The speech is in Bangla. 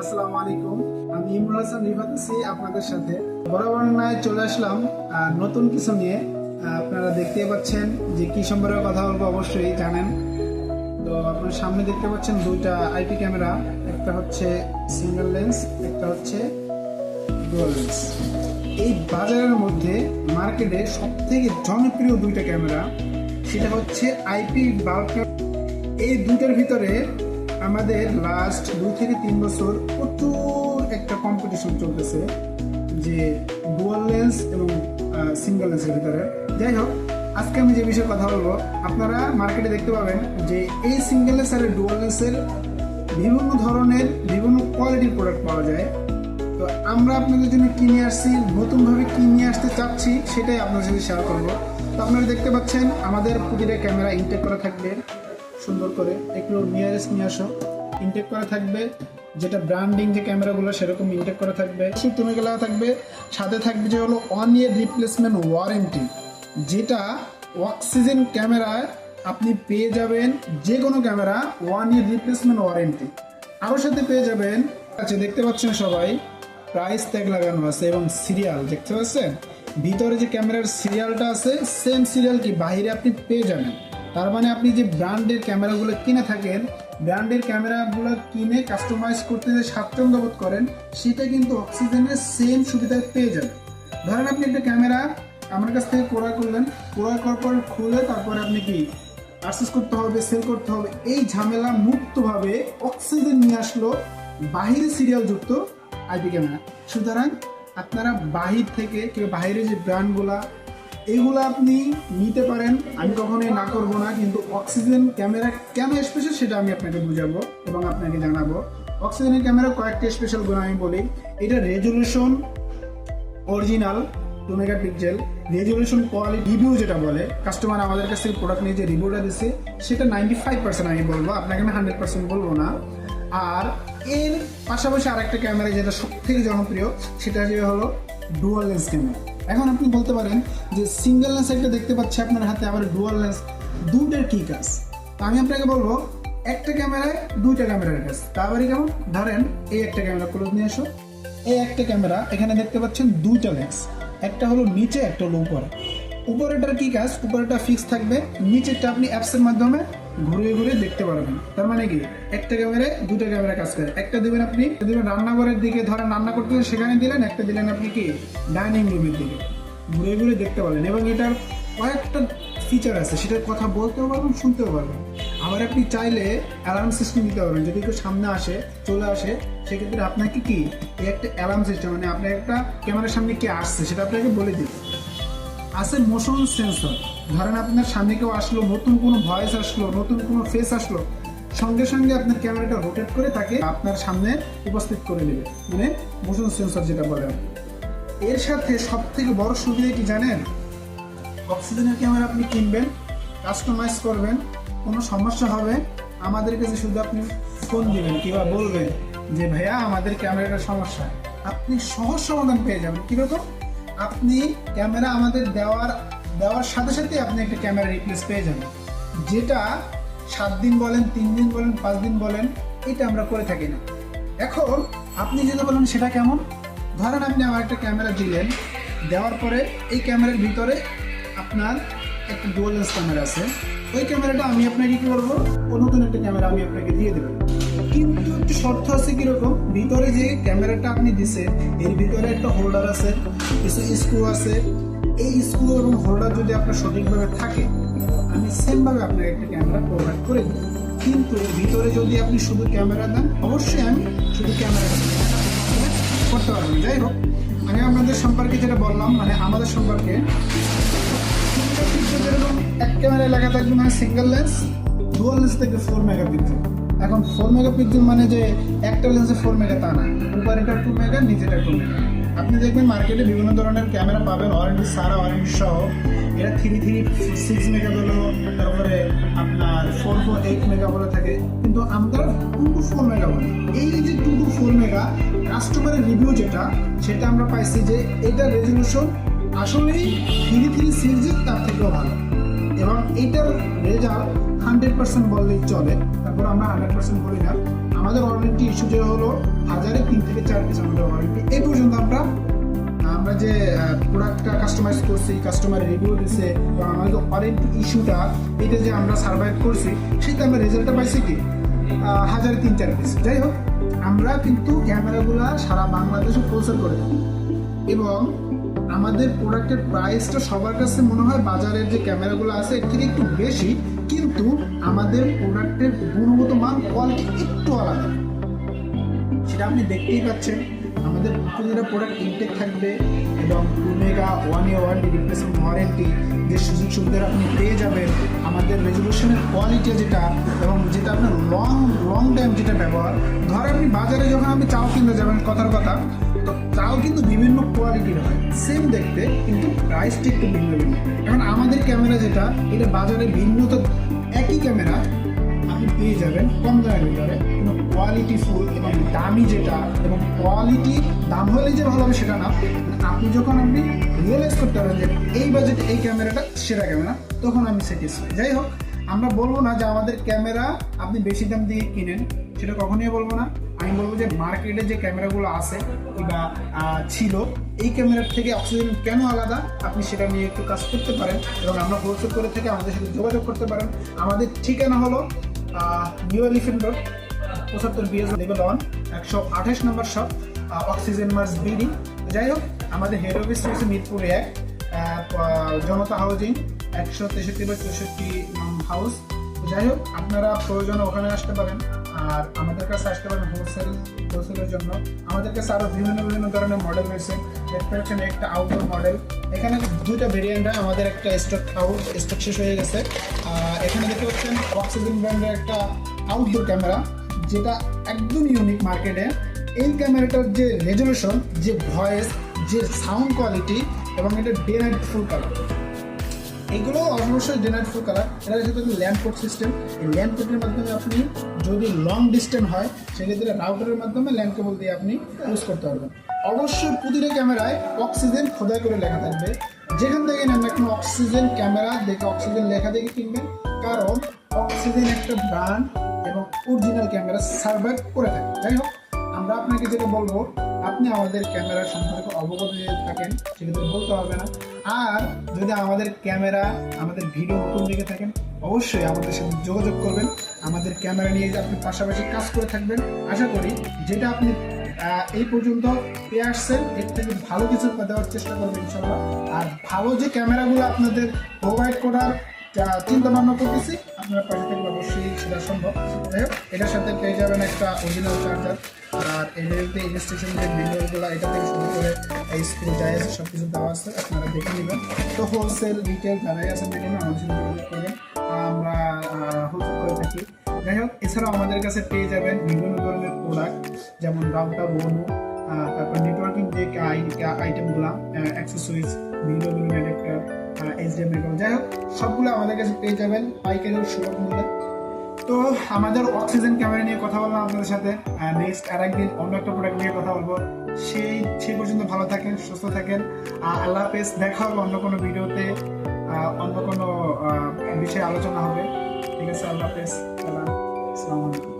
আসসালামু আলাইকুম। আমি ইমরুল হাসান রিফাত আছি আপনাদের সাথে। বরাবর নয় চলে আসলাম নতুন কিছু নিয়ে। আপনারা দেখতে পাচ্ছেন যে কি সম্পর্কে কথা বলব অবশ্যই জানেন। তো আপনার সামনে দেখতে পাচ্ছেন দুইটা আইপি ক্যামেরা, একটা হচ্ছে সিঙ্গেল লেন্স একটা হচ্ছে লেন্স এই বাজারের মধ্যে মার্কেটে সব থেকে জনপ্রিয় দুইটা ক্যামেরা, সেটা হচ্ছে আইপি বাল্ক এই দুইটার ভিতরে আমাদের লাস্ট দুই থেকে তিন বছর প্রচুর একটা কম্পিটিশন চলতেছে যে ডুয়াল লেন্স এবং সিঙ্গেল লেন্সের ভিতরে। যাই হোক, আজকে আমি যে বিষয়ে কথা বলব, আপনারা মার্কেটে দেখতে পাবেন যে এই সিঙ্গেল লেন্স আর ডুয়াল লেন্সের বিভিন্ন ধরনের, বিভিন্ন কোয়ালিটির প্রোডাক্ট পাওয়া যায়। তো আমরা আপনাদের জন্য কিনে আসছি, নতুনভাবে কিনে আসতে চাচ্ছি, সেটাই আপনাদের সাথে শেয়ার করব। তো আপনারা দেখতে পাচ্ছেন, আমাদের প্রতিটা ক্যামেরা ইনটেক করা থাকবে। সুন্দর করে। একটু নিয়ারেস্ট নিয়ে আসো। ইনটেক করা থাকবে। যেটা ব্র্যান্ডিং যে ক্যামেরাগুলো সেরকম ইনটেক করা থাকবে। তুমি গেলা থাকবে। সাথে থাকবে যে হলো ওয়ান ইয়ার রিপ্লেসমেন্ট ওয়ারেন্টি যেটা অক্সিজেন ক্যামেরায় আপনি পেয়ে যাবেন যে কোনো camera one year replacement warranty আরও সাথে পেয়ে যাবেন। আচ্ছা দেখতে পাচ্ছেন সবাই প্রাইস ট্যাগ লাগানো আছে এবং সিরিয়াল দেখতে পাচ্ছেন? ভিতরে যে ক্যামেরার সিরিয়ালটা আছে সেম সিরিয়াল কি? বাইরে আপনি পেয়ে যাবেন। তার মানে আপনি যে ব্র্যান্ডের ক্যামেরাগুলো কিনে থাকেন, ব্র্যান্ডের ক্যামেরাগুলো কিনে কাস্টমাইজ করতে যে স্বাচ্ছন্দ্য বোধ করেন, সেটা কিন্তু অক্সিজেনের সেম সুবিধা পেয়ে যাবেন। ধরেন আপনি একটা ক্যামেরা আমার কাছ থেকে ক্রয় করলেন, ক্রয় করার পর খুলে তারপরে আপনি কি পারচেস করতে হবে সেল করতে হবে, এই ঝামেলা মুক্তভাবে অক্সিজেন নিয়ে আসলো বাহিরে সিরিয়াল যুক্ত আইপি ক্যামেরা। সুতরাং আপনারা বাহির থেকে কিংবা বাইরে যে ব্র্যান্ডগুলা এগুলো আপনি নিতে পারেন। আমি কখনোই না করব না, কিন্তু অক্সিজেন ক্যামেরা কেন স্পেশাল সেটা আমি আপনাকে বুঝাবো এবং আপনাকে জানাব। অক্সিজেনের ক্যামেরা কয়েকটা স্পেশাল গুণ আমি বলি। এটা resolution original two megapixel resolution quality review যেটা বলে কাস্টমার আমাদের কাছ থেকে প্রোডাক্ট নিয়ে যে রিভিউটা দিচ্ছে সেটা নাইনটি ফাইভ পার্সেন্ট আমি বলব, আপনাকে আমি হান্ড্রেড পার্সেন্ট বলব না। আর এর পাশাপাশি আরেকটা ক্যামেরা যেটা সব থেকে জনপ্রিয়, সেটা যে হলো ডুয়াল লেন্স ক্যামেরা এখন আপনি বলতে পারেন যে সিঙ্গেল লেন্স একটা দেখতে পাচ্ছি আপনার হাতে, আবার ডুয়াল লেন্স দুইটার কী কাজ? তো আমি আপনাকে বলব, একটা ক্যামেরায় দুইটা ক্যামেরার কাজ। তারপরে কেমন? ধরেন, এই একটা ক্যামেরা ক্লোজ নিয়ে আসো। এই একটা ক্যামেরা এখানে দেখতে পাচ্ছেন দুইটা লেন্স একটা হলো নিচে, একটা হলো উপরে উপরেটার কী কাজ? উপরেটা ফিক্স থাকবে। নিচেরটা আপনি অ্যাপসের মাধ্যমে ঘুরে ঘুরে দেখতে পারবেন। তার মানে কি? একটা ক্যামেরায় দুটো ক্যামেরা কাজ করে। একটা দিবেন আপনি দিবেন রান্নাঘরের দিকে। ধরেন রান্না করতে সেখানে দিলেন, একটা দিলেন আপনি কি? ডাইনিং রুমের দিকে। ঘুরে ঘুরে দেখতে পারবেন এবং এটার কয়েকটা ফিচার আছে, সেটার কথা বলতেও পারবেন, শুনতেও পারবেন। আবার আপনি চাইলে অ্যালার্ম সিস্টেম দিতে পারবেন। যদি কেউ সামনে আসে, চলে আসে, সেক্ষেত্রে আপনাকে কি? এই একটা অ্যালার্ম সিস্টেম মানে আপনার একটা ক্যামেরার সামনে কে আসছে, সেটা আপনাকে বলে দিবে। আছে মোশন সেন্সর ধরেন আপনার সামনে কেউ আসলো, নতুন কোনো ভয়েস আসলো, নতুন কোনো ফেস আসলো, সঙ্গে সঙ্গে আপনার ক্যামেরাটা রোটেট করে তাকে আপনার সামনে উপস্থিত করে নেবে। মানে মোশন সেন্সর যেটা বলে এর সাথে সব থেকে বড় সুবিধা কি জানেন? অক্সিজেনের ক্যামেরা আপনি কিনবেন কাস্টমাইজ করবেন, কোনো সমস্যা হবে? আমাদের কাছে শুধু আপনি ফোন দিবেন কিংবা বলবেন যে, ভাইয়া, আমাদের ক্যামেরাটার সমস্যা। আপনি সহজ সমাধান পেয়ে যাবেন। কীরকম আপনি ক্যামেরা আমাদের দেওয়ার দেওয়ার সাথে সাথে আপনি একটা ক্যামেরা রিপ্লেস পেয়ে যাবেন। যেটা সাত দিন বলেন, তিন দিন বলেন, পাঁচ দিন বলেন, এটা আমরা করে থাকি না। এখন আপনি যেটা বলেন সেটা কেমন? ধরেন আপনি আমার একটা ক্যামেরা দিলেন, দেওয়ার পরে এই ক্যামেরার ভিতরে আপনার একটা ডুয়াল লেন্স ক্যামেরা আছে। ওই ক্যামেরাটা আমি আপনাকে কি করব? নতুন একটা ক্যামেরা আমি আপনাকে দিয়ে দেবো। কিন্তু একটু শর্ত আছে কীরকম? ভিতরে যে ক্যামেরাটা আপনি দিছেন, এর ভিতরে একটা হোল্ডার আছে। কিছু স্ক্রু আছে। এই স্ক্রু এবং হোল্ডার যদি আপনার সঠিকভাবে থাকে, আমি সেমভাবে আপনাকে একটা ক্যামেরা প্রোভাইড করে দেবো কিন্তু ভিতরে যদি আপনি শুধু ক্যামেরা দেন, অবশ্যই আমি শুধু ক্যামেরা করতে পারবেন যাই হোক, আমি আপনাদের সম্পর্কে যেটা বললাম মানে আমাদের সম্পর্কে, এক ক্যামেরায় লাগা থাকবে মানে সিঙ্গেল লেন্স ডুয়াল লেন্স থেকে ফোর মেগাপিক্সেল এখন ফোর মেগাপিক্সেল মানে যে একটা লেন্সে ফোর মেগা তা না উপরেটা টু মেগা নিচেটা টু মেগা আপনি দেখবেন মার্কেটে বিভিন্ন ধরনের ক্যামেরা পাবেন ওয়ারেন্টি সারা ওয়ারেন্টি সহ। এটা থ্রি থ্রি সিক্স মেগা বলো, তারপরে আপনার ফোর ফোর এইট মেগা বলে থাকে। কিন্তু আমরা টু টু ফোর মেগা বলি। এই যে টু টু ফোর মেগা কাস্টমারের রিভিউ যেটা, সেটা আমরা পাইছি যে এটা রেজলিউশন আসলেই থ্রি থ্রি সিরিজের তার থেকেও ভালো। এবং এটার রেজাল্ট হান্ড্রেড পার্সেন্ট বললেই চলে। তারপর আমরা হান্ড্রেড পার্সেন্ট বলি না। আমাদের ওয়ারেন্টি ইস্যু যে হলো হাজারে তিন থেকে চার পিস আমাদের ওয়ারেন্টি এই পর্যন্ত আমরা আমরা যে প্রোডাক্টটা কাস্টমাইজ করছি কাস্টমার রিভিউ দিছে, বা আমাদের ওয়ারেন্টি ইস্যুটা এটা যে আমরা সার্ভাইভ করছি, সেটা আমরা রেজাল্টটা পাইছি কি? হাজারে তিন, চার পিস। যাই হোক, আমরা কিন্তু ক্যামেরাগুলা সারা বাংলাদেশে প্রচার করে থাকি। এবং আমাদের প্রোডাক্টের প্রাইসটা সবার কাছে মনে হয় বাজারের যে ক্যামেরাগুলো আছে, এর থেকে একটু বেশি। কিন্তু আমাদের প্রোডাক্টের গুণগত মান কোয়ালিটি একটু আলাদা। সেটা আপনি দেখতেই পাচ্ছেন। আমাদের প্রতিটা প্রোডাক্ট ইনটেক থাকবে এবং two mega one year warranty replacement warranty যে সুযোগ সুবিধা আপনি পেয়ে যাবেন, আমাদের রেজলিউশনের কোয়ালিটি যেটা এবং যেটা আপনার লং লং টাইম যেটা ব্যবহার। ধর আপনি বাজারে যখন আপনি চাও কিনতে যাবেন, কথার কথা, তো তাও কিন্তু বিভিন্ন কোয়ালিটির হয়। সেম দেখতে, কিন্তু প্রাইসটি একটু ভিন্ন ভিন্ন। এখন আমাদের ক্যামেরা যেটা, এটা বাজারে ভিন্ন তো একই ক্যামেরা, আপনি পেয়ে যাবেন কম দামের ভিতরে এবং কোয়ালিটি ফুল এবং দামি যেটা, এবং কোয়ালিটি দাম হলে যে ভালো হবে সেটা না। আপনি যখন আপনি রিয়েলাইজ করতে পারেন যে এই বাজেটে এই ক্যামেরাটা সেরা ক্যামেরা, তখন আমি স্যাটিসফাই যাই হোক, আমরা বলব না যে আমাদের ক্যামেরা আপনি বেশি দাম দিয়ে কিনেন। সেটা কখনোই বলব না। আমি বলব যে মার্কেটে যে ক্যামেরাগুলো আছে কিংবা ছিল, এই ক্যামেরার থেকে অক্সিজেন কেন আলাদা? আপনি সেটা নিয়ে একটু কাজ করতে পারেন এবং আমরা হোলসেল করে থেকে আমাদের সাথে যোগাযোগ করতে পারেন। আমাদের ঠিকানা হলো নিউ এলিফেন্ট রোড পঁচাত্তর বিএস লেভেল ওয়ান একশো আঠাশ নম্বর শপ অক্সিজেন মার্স বিডি যাই হোক, আমাদের হেড অফিস রয়েছে মিরপুর এক জনতা হাউজিং একশো তেষট্টি বা চৌষট্টি হাউস যাই হোক, আপনারা প্রয়োজনে ওখানে আসতে পারেন। আর আমাদের কাছে আসতে পারেন হোলসেল হোলসেলের জন্য। আমাদের কাছে আরও বিভিন্ন বিভিন্ন ধরনের মডেল রয়েছে। দেখতে পাচ্ছেন একটা আউটডোর মডেল এখানে দুইটা ভেরিয়েন্ট হয় আমাদের একটা স্টক আউট স্টক শেষ হয়ে গেছে। এখানে দেখতে পাচ্ছেন অক্সিজেন ব্র্যান্ডের একটা আউটডোর ক্যামেরা যেটা একদম ইউনিক মার্কেটে এই ক্যামেরাটার যে রেজলিউশন যে ভয়েস যে সাউন্ড কোয়ালিটি এবং এটা ডে নাইট ফুল কালার এগুলো অবশ্যই ডে নাইট ফুল কালার এটা হচ্ছে ল্যান্ড পোর্ট সিস্টেম এই ল্যান্ড পোর্টের মাধ্যমে আপনি যদি লং ডিস্টেন্স হয়, সেক্ষেত্রে রাউটারের মাধ্যমে ল্যান্ড কেবল দিয়ে আপনি ইউজ করতে পারবেন। অবশ্যই প্রতিটা ক্যামেরায় অক্সিজেন খোদাই করে লেখা থাকবে। যেখান থেকে নেন না কোনো অক্সিজেন ক্যামেরা, দেখে অক্সিজেন লেখা দেখে কিনবেন। কারণ অক্সিজেন একটা ব্র্যান্ড এবং অরিজিনাল ক্যামেরা সার্ভাইভ করে থাকে। যাই হোক, আমরা আপনাকে যেটা বলব আপনি আমাদের ক্যামেরা সম্পর্কে অবগত যদি থাকেন, সেক্ষেত্রে বলতে হবে না। আর যদি আমাদের ক্যামেরা, আমাদের ভিডিও নতুন দেখে থাকেন, অবশ্যই আমাদের সাথে যোগাযোগ করবেন। আমাদের ক্যামেরা নিয়ে আপনি পাশাপাশি কাজ করে থাকবেন, আশা করি যেটা আপনি এই পর্যন্ত পেয়ে আসছেন, এর থেকে ভালো কিছু দেওয়ার চেষ্টা করবেন ইনশাল্লাহ আর ভালো যে ক্যামেরাগুলো আপনাদের প্রোভাইড করার চিন্তা ভাবনা করতেছি, আপনার পাশে থাকলে অবশ্যই সেটা সম্ভব। এটার সাথে পেয়ে যাবেন একটা অরিজিনাল চার্জার আর এমনিতে ইনস্টেশন যে ভিডিওগুলো এটা থেকে শুরু করে এই স্ক্রু যাই আছে সব কিছু দেওয়া আছে, আপনারা দেখে নেবেন। তো হোলসেল রিটেল যারাই আছে মিডিয়ামে আমাদের সাথে আমরা হোলসেল করে থাকি। যাই হোক, এছাড়াও আমাদের কাছে পেয়ে যাবেন বিভিন্ন ধরনের প্রোডাক্ট যেমন রাউটার বনু তারপর নেটওয়ার্কিং যে আইটেমগুলো অ্যাক্সেসরিজ বিভিন্ন অ্যাডাপ্টার এইচডিএমআই যাই হোক, সবগুলো আমাদের কাছে পেয়ে যাবেন পাইকারি সুলভ মূল্যে। তো আমাদের অক্সিজেন ক্যামেরা নিয়ে কথা বললাম আপনাদের সাথে। নেক্সট আর একদিন অন্য একটা প্রোডাক্ট নিয়ে কথা বলব। সেই সেই পর্যন্ত ভালো থাকেন, সুস্থ থাকেন। আল্লাহ হাফেজ, দেখা হবে অন্য কোনো ভিডিওতে। অন্য কোনো বিষয়ে আলোচনা হবে। ঠিক আছে, আল্লাহ হাফেজ। সালাম। আসসালামু আলাইকুম।